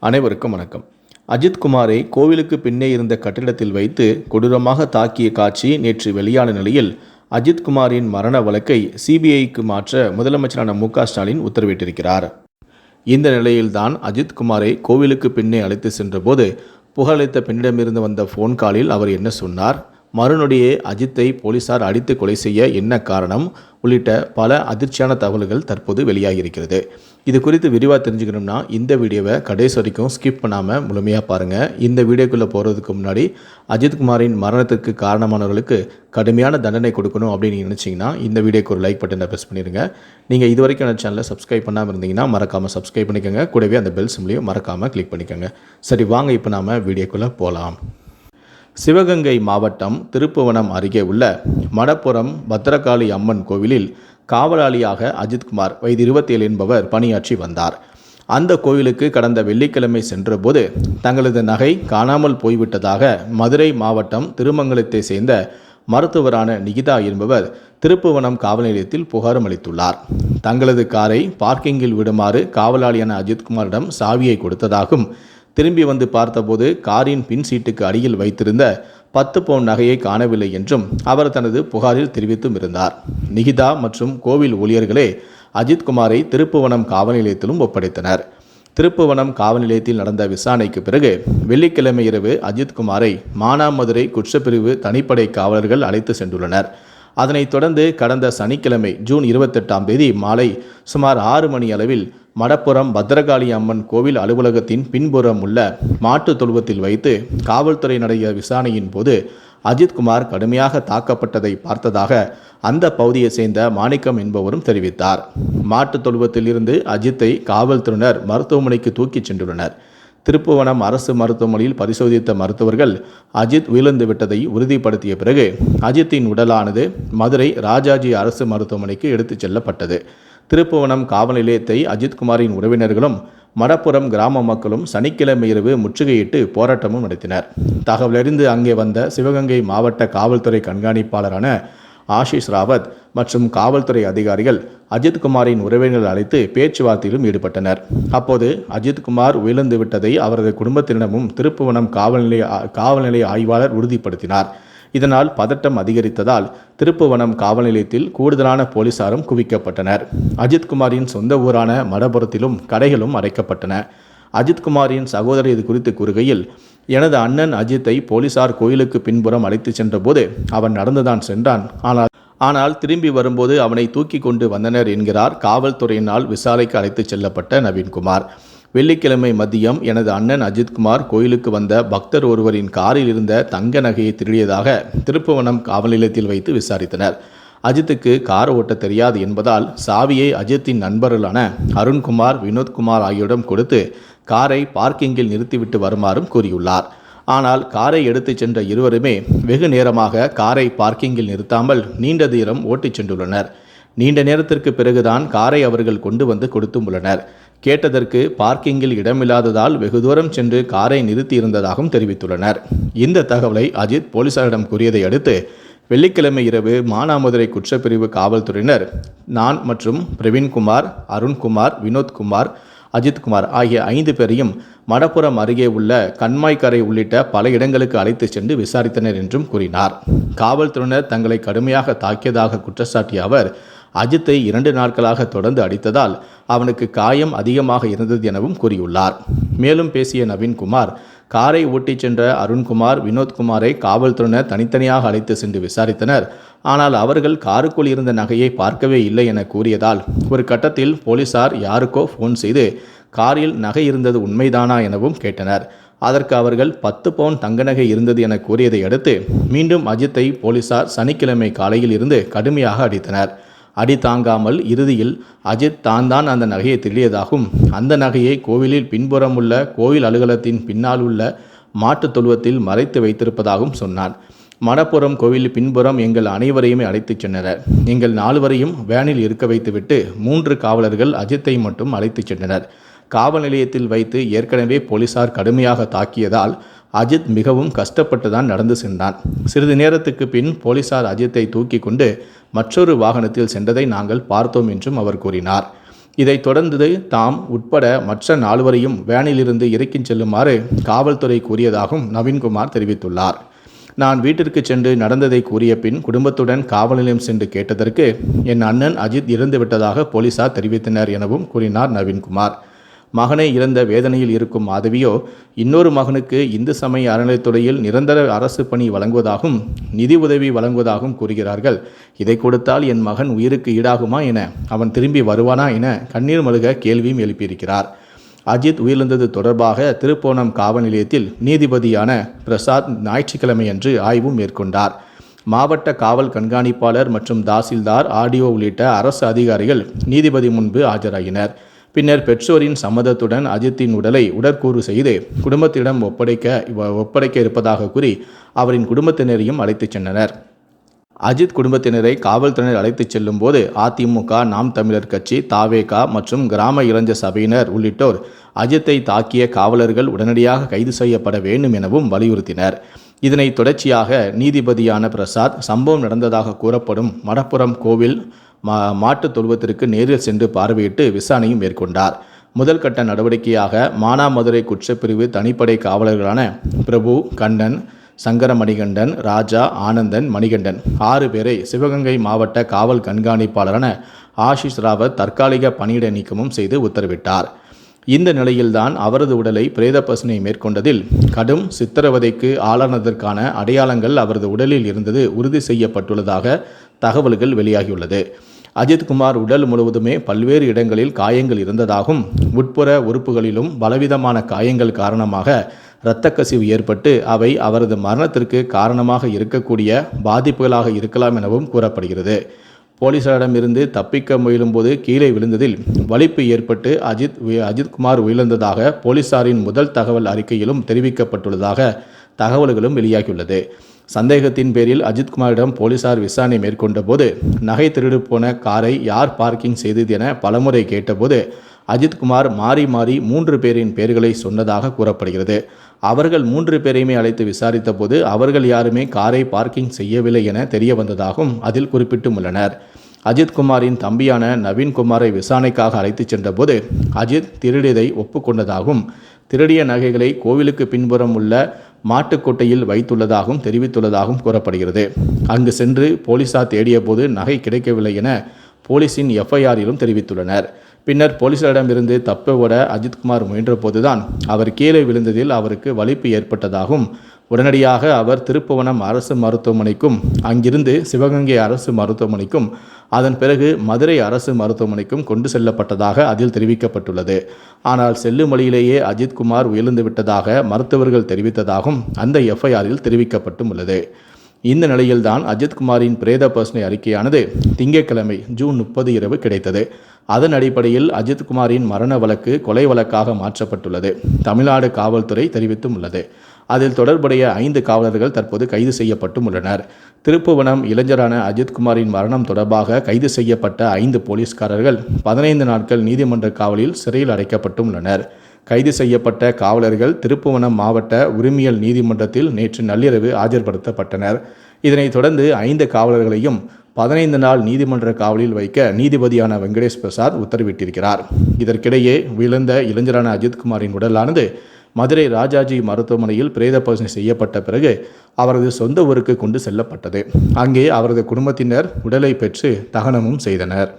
அனைவருக்கும் வணக்கம். அஜித் குமாரை கோவிலுக்கு பின்னே இருந்த கட்டிடத்தில் வைத்து கொடூரமாக தாக்கிய காட்சி நேற்று வெளியான நிலையில் அஜித் குமாரின் மரண வழக்கை சிபிஐக்கு மாற்ற முதலமைச்சரான மு ஸ்டாலின் உத்தரவிட்டிருக்கிறார். இந்த நிலையில்தான் அஜித் குமாரை கோவிலுக்கு பின்னே அழைத்து சென்றபோது புகழளித்த பெண்ணிடமிருந்து வந்த ஃபோன் காலில் அவர் என்ன சொன்னார்? மறுநொடியே அஜித்தை போலீசார் அடித்து கொலை செய்ய என்ன காரணம்? உள்ளிட்ட பல அதிர்ச்சியான தகவல்கள் தற்போது வெளியாகியிருக்கிறது. இது குறித்து விரிவாக தெரிஞ்சுக்கணும்னா இந்த வீடியோவை கடைசி வரைக்கும் ஸ்கிப் பண்ணாமல் முழுமையாக பாருங்கள் இந்த வீடியோக்குள்ளே போகிறதுக்கு முன்னாடி அஜித்குமாரின் மரணத்துக்கு காரணமானவர்களுக்கு கடுமையான தண்டனை கொடுக்கணும் அப்படின்னு நினச்சிங்கன்னா இந்த வீடியோக்கு ஒரு லைக் பட்டனை ப்ரெஸ் பண்ணிடுங்க. நீங்கள் இது வரைக்கும் அந்த சேனலை சப்ஸ்கிரைப் பண்ணாமல் இருந்தீங்கன்னா மறக்காமல் சப்ஸ்கிரைப் பண்ணிக்கோங்க. கூடவே அந்த பெல் சிம்லையும் மறக்காமல் கிளிக் பண்ணிக்கோங்க. சரி வாங்க இப்போ நாம் வீடியோக்குள்ளே போகலாம் சிவகங்கை மாவட்டம் திருப்புவனம் அருகே உள்ள மடப்புரம் பத்திரகாளி அம்மன் கோவிலில் காவலாளியாக அஜித்குமார் வயது இருபத்தேழு என்பவர் பணியாற்றி வந்தார். அந்த கோயிலுக்கு கடந்த வெள்ளிக்கிழமை சென்றபோது தங்களது நகை காணாமல் போய்விட்டதாக மதுரை மாவட்டம் திருமங்கலத்தை சேர்ந்த மருத்துவரான நிகிதா என்பவர் திருப்புவனம் காவல் நிலையத்தில் புகாரம் அளித்துள்ளார். தங்களது காரை பார்க்கிங்கில் விடுமாறு காவலாளியான அஜித்குமாரிடம் சாவியை கொடுத்ததாகவும் திரும்பி வந்து பார்த்தபோது காரின் பின் சீட்டுக்கு அடியில் வைத்திருந்த பத்து பவுன் நகையை காணவில்லை என்றும் அவர் தனது புகாரில் தெரிவித்தும் இருந்தார். நிகிதா மற்றும் கோவில் ஊழியர்களே அஜித்குமாரை திருப்புவனம் காவல் நிலையத்திலும் ஒப்படைத்தனர். திருப்புவனம் காவல் நிலையத்தில் நடந்த விசாரணைக்கு பிறகு வெள்ளிக்கிழமை இரவு அஜித்குமாரை மானாமதுரை குற்றப்பிரிவு தனிப்படை காவலர்கள் அழைத்து சென்றுள்ளனர். அதனைத் தொடர்ந்து கடந்த சனிக்கிழமை ஜூன் இருபத்தெட்டாம் தேதி மாலை சுமார் ஆறு மணி அளவில் மடப்புறம் பத்ரகாளி அம்மன் கோவில் அலுவலகத்தின் பின்புறம் உள்ள மாட்டுத் தொழுவத்தில் வைத்து காவல்துறை நடைய விசாரணையின் போது அஜித்குமார் கடுமையாக தாக்கப்பட்டதை பார்த்ததாக அந்த பகுதியை சேர்ந்த மாணிக்கம் என்பவரும் தெரிவித்தார். மாட்டுத் தொழுவத்திலிருந்து அஜித்தை காவல்துறையினர் மருத்துவமனைக்கு தூக்கிச் சென்றுள்ளனர். திருப்புவனம் அரசு மருத்துவமனையில் பரிசோதித்த மருத்துவர்கள் அஜித் விழுந்து விட்டதை உறுதிப்படுத்திய பிறகு அஜித்தின் உடலானது மதுரை ராஜாஜி அரசு மருத்துவமனைக்கு எடுத்துச் செல்லப்பட்டது. திருப்புவனம் காவல் நிலையத்தை அஜித்குமாரின் உறவினர்களும் மடப்புறம் கிராம மக்களும் சனிக்கிழமை இரவு முற்றுகையிட்டு போராட்டமும் நடத்தினர். தகவலறிந்து அங்கே வந்த சிவகங்கை மாவட்ட காவல்துறை கண்காணிப்பாளரான ஆஷிஷ் ராவத் மற்றும் காவல்துறை அதிகாரிகள் அஜித்குமாரின் உறவினர்கள் அழைத்து பேச்சுவார்த்தையிலும் ஈடுபட்டனர். அப்போது அஜித்குமார் உயிழந்து விட்டதை அவரது குடும்பத்தினமும் திருப்புவனம் காவல்நிலைய காவல்நிலைய ஆய்வாளர் உறுதிப்படுத்தினார். இதனால் பதட்டம் அதிகரித்ததால் திருப்புவனம் காவல் நிலையத்தில் கூடுதலான போலீசாரும் குவிக்கப்பட்டனர். அஜித்குமாரின் சொந்த ஊரான மடபுரத்திலும் கடைகளும் அடைக்கப்பட்டன. அஜித்குமாரின் சகோதரர் இது குறித்து கூறுகையில் எனது அண்ணன் அஜித்தை போலீசார் கோயிலுக்கு பின்புறம் அழைத்துச் சென்றபோது அவன் நடந்துதான் சென்றான். ஆனால் ஆனால் திரும்பி வரும்போது அவனை தூக்கி கொண்டு வந்தனர் என்கிறார் காவல்துறையினால் விசாரணைக்கு அழைத்துச் செல்லப்பட்ட நவீன்குமார். வெள்ளிக்கிழமை மதியம் எனது அண்ணன் அஜித்குமார் கோயிலுக்கு வந்த பக்தர் ஒருவரின் காரில் இருந்த தங்க நகையை திருடியதாக திருப்புவனம் காவல் நிலையத்தில் வைத்து விசாரித்தனர். அஜித்துக்கு கார் ஓட்ட தெரியாது என்பதால் சாவியை அஜித்தின் நண்பர்களான அருண்குமார் வினோத்குமார் ஆகியோரிடம் கொடுத்து காரை பார்க்கிங்கில் நிறுத்திவிட்டு வருமாறும் கூறியுள்ளார். ஆனால் காரை எடுத்துச் சென்ற இருவருமே வெகு நேரமாக காரை பார்க்கிங்கில் நிறுத்தாமல் நீண்ட தூரம் ஓட்டிச் சென்றுள்ளனர். நீண்ட நேரத்திற்கு பிறகுதான் காரை அவர்கள் கொண்டு வந்து கொடுத்தும் உள்ளனர். கேட்டதற்கு பார்க்கிங்கில் இடமில்லாததால் வெகு தூரம் சென்று காரை நிறுத்தியிருந்ததாகவும் தெரிவித்துள்ளனர். இந்த தகவலை அஜித் போலீசாரிடம் கூறியதை அடுத்து வெள்ளிக்கிழமை இரவு மானாமதுரை குற்றப்பிரிவு காவல்துறையினர் நான் மற்றும் பிரவீன்குமார் அருண்குமார் வினோத்குமார் அஜித்குமார் ஆகிய ஐந்து பேரையும் மடப்புறம் அருகே உள்ள கண்மாய்க்கரை உள்ளிட்ட பல இடங்களுக்கு அழைத்து சென்று விசாரித்தனர் என்றும் கூறினார். காவல்துறையினர் தங்களை கடுமையாக தாக்கியதாக குற்றச்சாட்டிய அவர் அஜித்தை இரண்டு நாட்களாக தொடர்ந்து அடித்ததால் அவனுக்கு காயம் அதிகமாக இருந்தது எனவும் கூறியுள்ளார். மேலும் பேசிய நவீன்குமார் காரை ஓட்டிச் சென்ற அருண்குமார் வினோத்குமாரை காவல்துறையினர் தனித்தனியாக அழைத்து சென்று விசாரித்தனர். ஆனால் அவர்கள் காருக்குள் இருந்த நகையை பார்க்கவே இல்லை என கூறியதால் ஒரு கட்டத்தில் போலீசார் யாருக்கோ ஃபோன் செய்து காரில் நகை இருந்தது உண்மைதானா? எனவும் கேட்டனர். அதற்கு அவர்கள் பத்து பவுன் தங்க நகை இருந்தது என கூறியதை அடுத்து மீண்டும் அஜித்தை போலீசார் சனிக்கிழமை காலையில் இருந்து கடுமையாக அடித்தனர். அடி தாங்காமல் இறுதியில் அஜித் தான் தான் அந்த நகையை திருடியதாகவும் அந்த நகையை கோவிலில் பின்புறம் உள்ள கோவில் அலுவலகத்தின் பின்னால் உள்ள மாட்டுத் தொழுவத்தில் மறைத்து வைத்திருப்பதாகவும் சொன்னான் மடப்புறம் கோவில் பின்புறம் எங்கள் அனைவரையுமே அழைத்துச் சென்றனர். எங்கள் நால்வரையும் வேனில் இருக்க வைத்துவிட்டு மூன்று காவலர்கள் அஜித்தை மட்டும் அழைத்துச் சென்றனர். காவல் நிலையத்தில் வைத்து ஏற்கனவே போலீசார் கடுமையாக தாக்கியதால் அஜித் மிகவும் கஷ்டப்பட்டு தான் நடந்து சென்றான். சிறிது நேரத்துக்கு பின் போலீசார் அஜித்தை தூக்கி கொண்டு மற்றொரு வாகனத்தில் சென்றதை நாங்கள் பார்த்தோம் என்றும் அவர் கூறினார். இதைத் தொடர்ந்து தாம் உட்பட மற்ற நால்வரையும் வேனிலிருந்து இறக்கிச் செல்லுமாறு காவல்துறை கூறியதாகவும் நவீன்குமார் தெரிவித்துள்ளார். நான் வீட்டிற்கு சென்று நடந்ததை கூறிய பின் குடும்பத்துடன் காவல் நிலையம் சென்று கேட்டதற்கு என் அண்ணன் அஜித் இறந்துவிட்டதாக போலீசார் தெரிவித்தனர் எனவும் கூறினார் நவீன்குமார். மகனை இறந்த வேதனையில் இருக்கும் மாதவியோ இன்னொரு மகனுக்கு இந்து சமய அறநிலைத்துறையில் நிரந்தர அரசு பணி வழங்குவதாகவும் நிதி உதவி வழங்குவதாகவும் கூறுகிறார்கள். இதை கொடுத்தால் என் மகன் உயிருக்கு ஈடாகுமா என அவன் திரும்பி வருவானா என கண்ணீர் மழுக கேள்வியும் எழுப்பியிருக்கிறார். அஜித் உயிரிழந்தது தொடர்பாக திருப்போணம் காவல் நிலையத்தில் நீதிபதியான பிரசாத் ஞாயிற்றுக்கிழமையன்று ஆய்வும் மேற்கொண்டார். மாவட்ட காவல் கண்காணிப்பாளர் மற்றும் தாசில்தார் ஆடியோ உள்ளிட்ட அரசு அதிகாரிகள் நீதிபதி முன்பு ஆஜராகினர் பின்னர் பெற்றோரின் சம்மதத்துடன் அஜித்தின் உடலை உடற்கூறு செய்து குடும்பத்திடம் ஒப்படைக்க ஒப்படைக்க இருப்பதாக கூறி அவரின் குடும்பத்தினரையும் அழைத்துச் சென்றனர். அஜித் குடும்பத்தினரை காவல்துறையினர் அழைத்துச் செல்லும் போது அதிமுக நாம் தமிழர் கட்சி தாவேகா மற்றும் கிராம இளைஞர் சபையினர் உள்ளிட்டோர் அஜித்தை தாக்கிய காவலர்கள் உடனடியாக கைது செய்யப்பட வேண்டும் எனவும் வலியுறுத்தினர். இதனை தொடர்ச்சியாக நீதிபதியான பிரசாத் சம்பவம் நடந்ததாக கூறப்படும் மடப்புறம் கோவில் மா மாட்டுத் தொழுவத்திற்கு நேரில் சென்று பார்வையிட்டு விசாரணையும் மேற்கொண்டார். முதல் கட்ட நடவடிக்கையாக மானாமதுரை குற்றப்பிரிவு தனிப்படை காவலர்களான பிரபு கண்ணன் சங்கர மணிகண்டன் ராஜா ஆனந்தன் மணிகண்டன் ஆறு பேரை சிவகங்கை மாவட்ட காவல் கண்காணிப்பாளரான ஆஷிஷ் ராவத் தற்காலிக பணியிட நீக்கமும் செய்து உத்தரவிட்டார். இந்த நிலையில்தான் அவரது உடலை பிரேத பசனை மேற்கொண்டதில் கடும் சித்திரவதைக்கு ஆளானதற்கான அடையாளங்கள் அவரது உடலில் இருந்தது உறுதி செய்யப்பட்டுள்ளதாக தகவல்கள் வெளியாகியுள்ளது. அஜித்குமார் உடல் முழுவதுமே பல்வேறு இடங்களில் காயங்கள் இருந்ததாகவும் உட்புற உறுப்புகளிலும் பலவிதமான காயங்கள் காரணமாக இரத்த கசிவு ஏற்பட்டு அவை அவரது மரணத்திற்கு காரணமாக இருக்கக்கூடிய பாதிப்புகளாக இருக்கலாம் எனவும் கூறப்படுகிறது. போலீசாரிடமிருந்து தப்பிக்க முயலும்போது கீழே விழுந்ததில் வலிப்பு ஏற்பட்டு அஜித் அஜித்குமார் உயிரிழந்ததாக போலீசாரின் முதல் தகவல் அறிக்கையிலும் தெரிவிக்கப்பட்டுள்ளதாக தகவல்களும் வெளியாகியுள்ளது. சந்தேகத்தின் பேரில் அஜித்குமாரிடம் போலீசார் விசாரணை மேற்கொண்ட போது நகை திருடு போன காரை யார் பார்க்கிங் செய்தது என பலமுறை கேட்டபோது அஜித்குமார் மாறி மாறி மூன்று பேரின் பெயர்களை சொன்னதாக கூறப்படுகிறது. அவர்கள் மூன்று பேரையுமே அழைத்து விசாரித்த போது அவர்கள் யாருமே காரை பார்க்கிங் செய்யவில்லை என தெரிய வந்ததாகவும் அதில் குறிப்பிட்டும் உள்ளனர் அஜித்குமாரின் தம்பியான நவீன்குமாரை விசாரணைக்காக அழைத்துச் சென்றபோது அஜித் திருடியதை ஒப்புக்கொண்டதாகவும் திருடிய நகைகளை கோவிலுக்கு பின்புறம் உள்ள மாட்டுக்கொட்டையில் வைத்துள்ளதாகவும் தெரிவித்துள்ளதாகவும் கூறப்படுகிறது. அங்கு சென்று போலீசார் தேடிய போது நகை கிடைக்கவில்லை என போலீசின் எஃப்ஐஆரிலும் தெரிவித்துள்ளனர். பின்னர் போலீசாரிடமிருந்து தப்ப ஓட அஜித்குமார் முயன்றபோதுதான் அவர் கீழே விழுந்ததில் அவருக்கு வலிப்பு ஏற்பட்டதாகவும் உடனடியாக அவர் திருப்புவனம் அரசு மருத்துவமனைக்கும் அங்கிருந்து சிவகங்கை அரசு மருத்துவமனைக்கும் அதன் பிறகு மதுரை அரசு மருத்துவமனைக்கும் கொண்டு செல்லப்பட்டதாக அதில் தெரிவிக்கப்பட்டுள்ளது. ஆனால் செல்லும் வழியிலேயே அஜித்குமார் உயர்ந்து விட்டதாக மருத்துவர்கள் தெரிவித்ததாகவும் அந்த எஃப்ஐஆரில் தெரிவிக்கப்பட்டும் உள்ளது இந்த நிலையில்தான் அஜித்குமாரின் பிரேத பர்சனை அறிக்கையானது திங்கட்கிழமை ஜூன் முப்பது இரவு கிடைத்தது. அதன் அடிப்படையில் அஜித்குமாரின் மரண வழக்கு கொலை வழக்காக மாற்றப்பட்டுள்ளது. தமிழ்நாடு காவல்துறை தெரிவித்தும் உள்ளது. அதில் தொடர்புடைய ஐந்து காவலர்கள் தற்போது கைது செய்யப்பட்டும் உள்ளனர். திருப்புவனம் இளைஞரான அஜித்குமாரின் மரணம் தொடர்பாக கைது செய்யப்பட்ட ஐந்து போலீஸ்காரர்கள் பதினைந்து நாட்கள் நீதிமன்ற காவலில் சிறையில் அடைக்கப்பட்டும் உள்ளனர். கைது செய்யப்பட்ட காவலர்கள் திருப்புவனம் மாவட்ட உரிமையல் நீதிமன்றத்தில் நேற்று நள்ளிரவு ஆஜர்படுத்தப்பட்டனர். இதனைத் தொடர்ந்து ஐந்து காவலர்களையும் பதினைந்து நாள் நீதிமன்ற காவலில் வைக்க நீதிபதியான வெங்கடேஷ் பிரசாத் உத்தரவிட்டிருக்கிறார். இதற்கிடையே விழுந்த இளைஞரான அஜித்குமாரின் உடலானது மதுரை ராஜாஜி மருத்துவமனையில் பிரேத பரிசோதனை செய்யப்பட்ட பிறகு அவரது சொந்த ஊருக்கு கொண்டு செல்லப்பட்டது. அங்கே அவரது குடும்பத்தினர் உடலை பெற்று தகனமும் செய்தனர்.